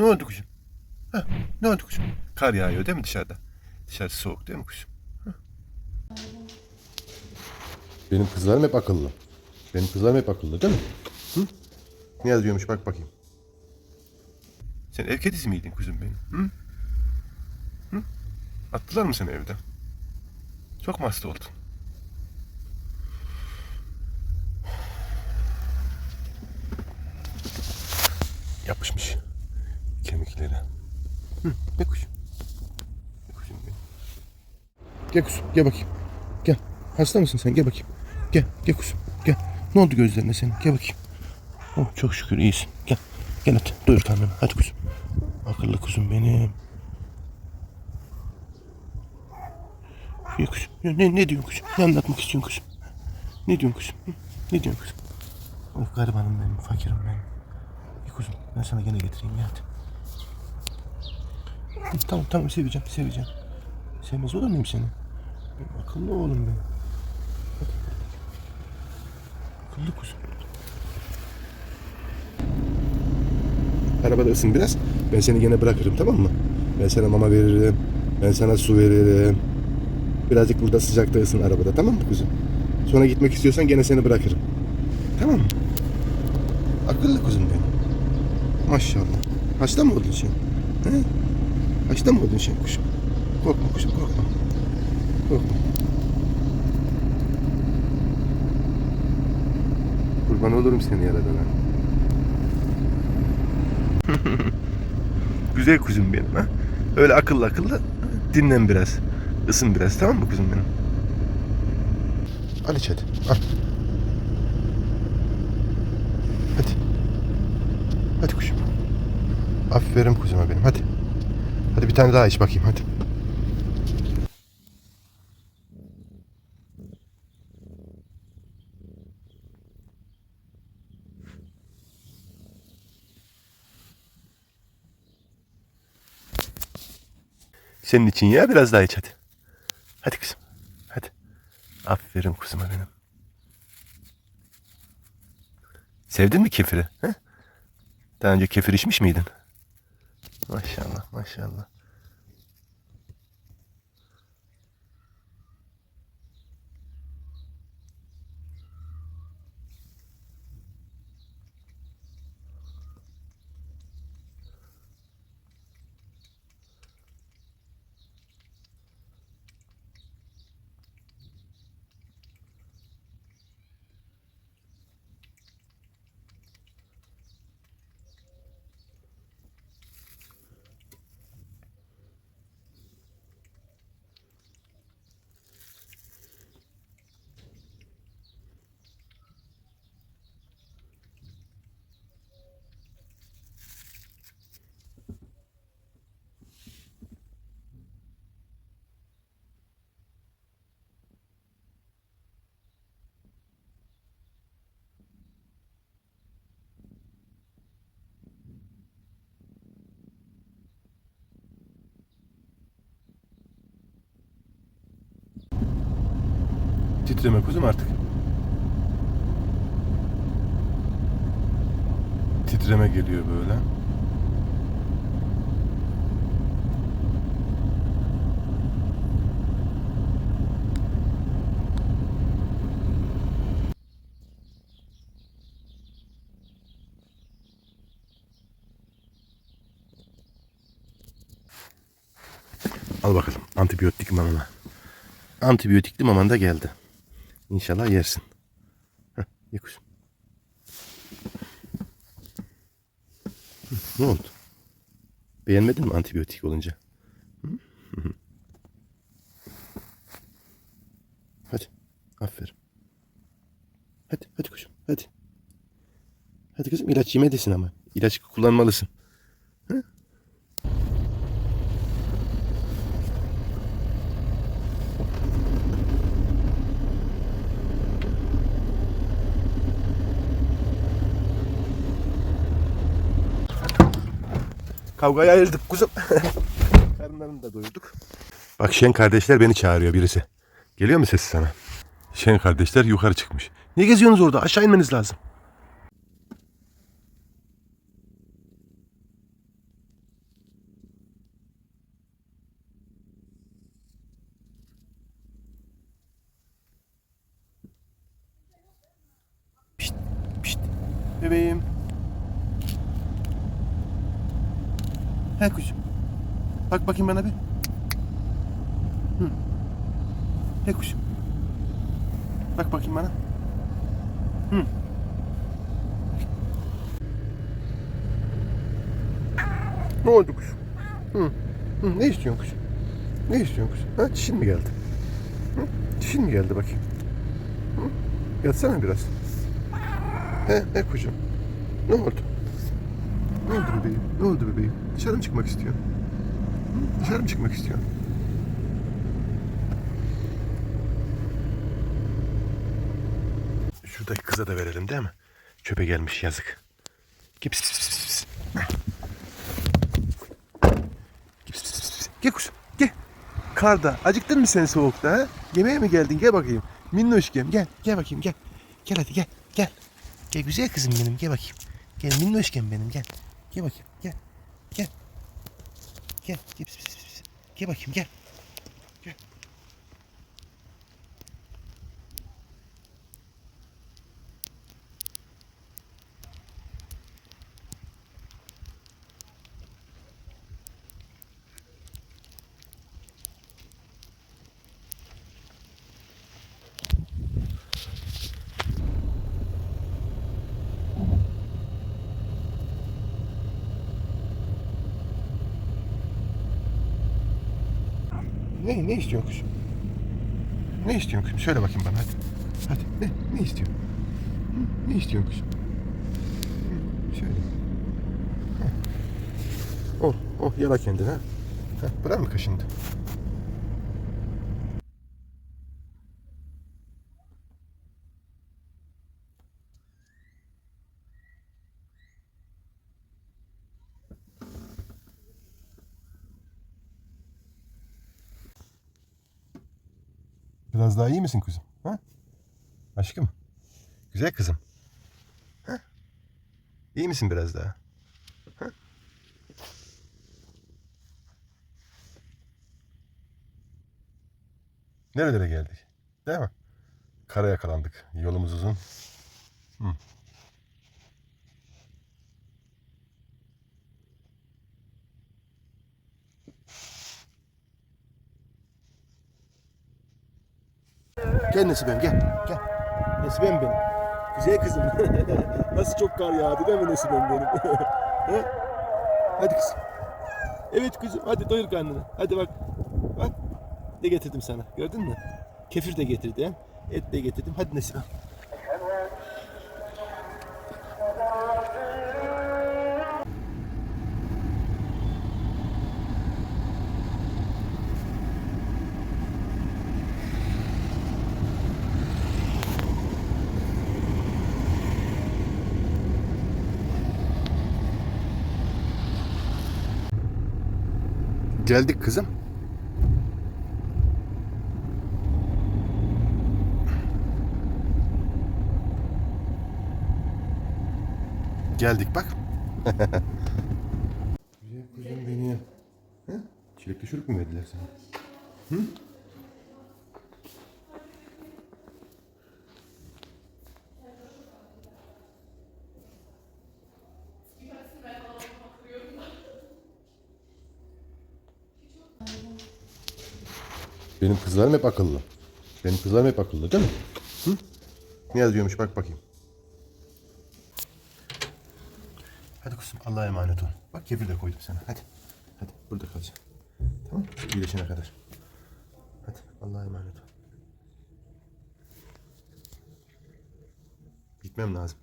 Ne oldu kuşum? Heh, ne oldu kuşum? Kar yağıyor değil mi dışarıda? Dışarısı soğuk değil mi kuşum? Heh. Benim kızlarım hep akıllı. Benim kızlarım hep akıllı değil mi? Hı? Ne yazıyormuş bak bakayım. Sen ev kedisi miydin kuzum benim? Hı? Hı? Attılar mı seni evden? Çok mu hasta oldun? Yapışmış kemiklere. Hı, ne kuş? Ne kuşum benim? Gel kuzum gel bakayım. Gel. Hasta mısın sen? Gel bakayım. Gel. Gel kuzum. Gel. Ne oldu gözlerine senin? Gel bakayım. Oh, çok şükür iyisin. Gel. Gel hadi. Doyur karnını. Hadi kuzum. Akıllı kuzum benim. Gel kuzum. Ya Ne, ne diyorsun kuzum? Ne anlatmak istiyorsun kuzum? Ne diyorsun kuzum? Hı? Ne diyorsun kuzum? Of garibanım benim. Fakirim benim. İyi kuzum. Ben sana gene getireyim ya hadi. Tamam tamam seveceğim seveceğim. Sevmez olur muyum seni? Benim akıllı oğlum benim. Akıllı kuzum. Arabada ısın biraz. Ben seni gene bırakırım tamam mı? Ben sana mama veririm. Ben sana su veririm. Birazcık burada sıcakta ısın arabada tamam mı kuzum? Sonra gitmek istiyorsan gene seni bırakırım. Tamam mı? Akıllı kuzum benim. Maşallah. Hasta mı oldun sen? He? Hasta mı oldun sen kuşum? Korkma kuşum korkma. Korkma. Kurban olurum seni yaradana. Güzel kuzum benim ha. Öyle akıllı akıllı dinlen biraz. Isın biraz tamam mı kuzum benim? Al iç hadi. Al. Hadi. Hadi kuşum. Aferin kuzuma benim hadi. Hadi bir tane daha iç bakayım hadi. Senin için ya biraz daha iç hadi. Hadi kızım. Hadi. Aferin kuzuma benim. Sevdin mi kefiri? He? Daha önce kefir içmiş miydin? Maşallah maşallah. Titreme kuzum artık. Titreme geliyor böyle. Al bakalım antibiyotik mamana. Antibiyotikli maman da geldi. İnşallah yersin. Heh, ye kuzum. Hı, Ne oldu? Beğenmedin mi antibiyotik olunca? Hadi. Aferin. Hadi, hadi kuzum. Hadi. Hadi kızım ilaç yemelisin ama. İlaç kullanmalısın. Kavgayı ayırdık kuzum. Karınlarını da doyurduk. Bak Şen kardeşler beni çağırıyor birisi. Geliyor mu sesi sana? Şen kardeşler yukarı çıkmış. Ne geziyorsunuz orada? Aşağı inmeniz lazım. Pişt, pişt. Bebeğim. He kuşum. Bak bakayım bana bir. Hı. He kuşum. Bak bakayım bana. Hı. Ne oldu kuşum? Hı. Hı. Ne istiyorsun kuşum? Ne istiyorsun kuşum? Ha çişin mi geldi? Hı? Çişin mi geldi bakayım? Hı? Yatsana biraz. He, he kuşum. Ne oldu? Ne oldu bebeğim? Ne oldu bebeğim? Dışarı mı çıkmak istiyorsun? Dışarı mı çıkmak istiyorsun? Şuradaki kıza da verelim değil mi? Çöpe gelmiş yazık. Gel pis pis pis pis, pis. Gel kuşum gel. Karda. Acıktın mı sen soğukta ha? Yemeğe mi geldin? Gel bakayım. Minnoşkem gel. Gel bakayım gel. Gel hadi gel. Gel. Gel güzel kızım benim gel bakayım. Gel minnoşkem benim gel. Gel bakayım gel. Gel. Gel. Gel pis. Gel bakayım gel. Gel. Ne, ne istiyorsun kuşum? Ne istiyorsun kuşum? Söyle bakayım bana hadi. Hadi ne, ne istiyorsun? Ne istiyorsun? Hı, Söyle. Heh. Oh, oh yala kendini ha. Heh, bırak mı kaşındı? Biraz daha iyi misin kızım? Ha? Aşkım. Güzel kızım. Ha? İyi misin biraz daha? Ha? Nerelere geldik? Değil mi? Kara yakalandık. Yolumuz uzun. Hı. Gel Nesibem gel. Gel. Nesibem benim. Güzel kızım. Nasıl çok kar yağdı değil mi Nesibem benim? He? hadi kızım. Evet kızım hadi doyur karnını. Hadi bak. Bak. Ne getirdim sana. Gördün mü? Kefir de getirdim. Et de getirdim. Hadi Nesibem. Geldik kızım. Geldik bak. Güzel kuzum beni. He? Çilekli şurup mu verdiler sana? Hı? Benim kızlarım hep akıllı. Benim kızlarım hep akıllı değil mi? Hı? Ne yazıyormuş bak bakayım. Hadi kuzum Allah'a emanet ol. Bak kefir de koydum sana. Hadi. Hadi burada kalacaksın. Tamam? İyileşene kadar. Hadi Allah'a emanet ol. Gitmem lazım.